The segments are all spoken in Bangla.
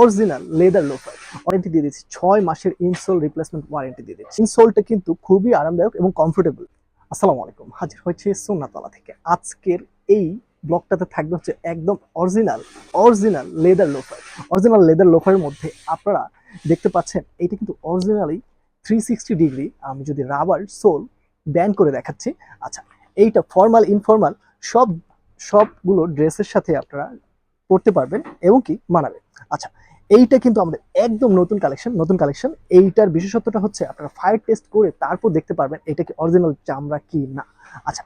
অরিজিনাল লেদার লোফার ওয়ারেন্টি দিয়ে দিচ্ছি ছয় মাসের ইনসোল রিপ্লেসমেন্ট ওয়ারেন্টি দিয়ে দিচ্ছি ইনসোলটা কিন্তু খুবই আরামদায়ক এবং কমফোর্টেবল আসসালামু আলাইকুম। হাজির হয়েছে সোনাতলা থেকে। আজকের এই ব্লকটাতে থাকবে হচ্ছে একদম original original leather loafer original leather লোফারের মধ্যে আপনারা দেখতে পাচ্ছেন, এটা কিন্তু অরিজিনালি থ্রি সিক্সটি ডিগ্রি আমি যদি রাবার সোল ব্যান করে দেখাচ্ছি। আচ্ছা এইটা ফর্মাল ইনফর্মাল সব, সবগুলো ড্রেসের সাথে আপনারা পড়তে পারবেন এবং কি মানাবে। আচ্ছা এইটা কিন্তু আমাদের একদম নতুন কালেকশন নতুন কালেকশন এইটার বিশেষত্বটা হচ্ছে আপনারা ফায়ার টেস্ট করে তারপর দেখতে পারবেন এটা কি অরিজিনাল চামড়া কি না। আচ্ছা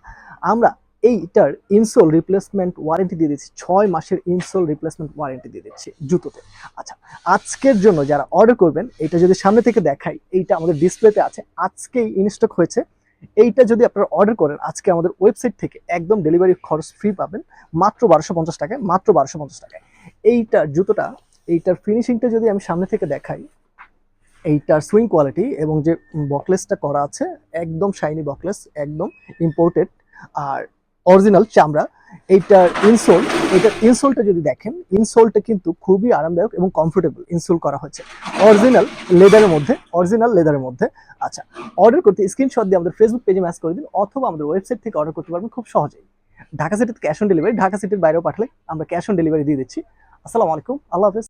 আমরা এইটার ইনসোল রিপ্লেসমেন্ট ওয়ারেন্টি দিয়ে দিচ্ছি, ছয় মাসের ইনসোল রিপ্লেসমেন্ট ওয়ারেন্টি দিয়ে দিচ্ছি জুতোতে। আচ্ছা আজকের জন্য যারা অর্ডার করবেন, এটা যদি সামনে থেকে দেখাই, এইটা আমাদের ডিসপ্লেতে আছে। আজকেই ইনস্টক হয়েছে। এইটা যদি আপনারা অর্ডার করেন, আজকে আমাদের ওয়েবসাইট থেকে একদম ডেলিভারি খরচ ফ্রি পাবেন। মাত্র বারোশো পঞ্চাশ টাকায়, মাত্র বারোশো পঞ্চাশ টাকায়। এইটার জুতোটা, এইটার ফিনিশিংটা যদি আমি সামনে থেকে দেখাই, এইটার সুইং কোয়ালিটি এবং যে বকলেসটা করা আছে, একদম শাইনি বকলেস একদম ইম্পোর্টেড আর অরিজিনাল চামড়া, এইটার ইনসোল এইটার ইনসোলটা যদি দেখেন ইনসোলটা কিন্তু খুবই আরামদায়ক এবং কমফোর্টেবল ইনসোল করা হয়েছে। অরিজিনাল লেদারের মধ্যে অরিজিনাল লেদারের মধ্যে। আচ্ছা অর্ডার করতে স্ক্রিনশট দিয়ে আমাদের ফেসবুক পেজে ম্যাচ করে দিন, অথবা আমাদের ওয়েবসাইট থেকে অর্ডার করতে পারবেন খুব সহজেই। ঢাকা সিটিতে ক্যাশ অন ডেলিভারি ঢাকা সিটির বাইরেও পাঠালে আমরা ক্যাশ অন ডেলিভারি দিয়ে দিচ্ছি। আসসালামু আলাইকুম, আল্লাহ হাফেজ।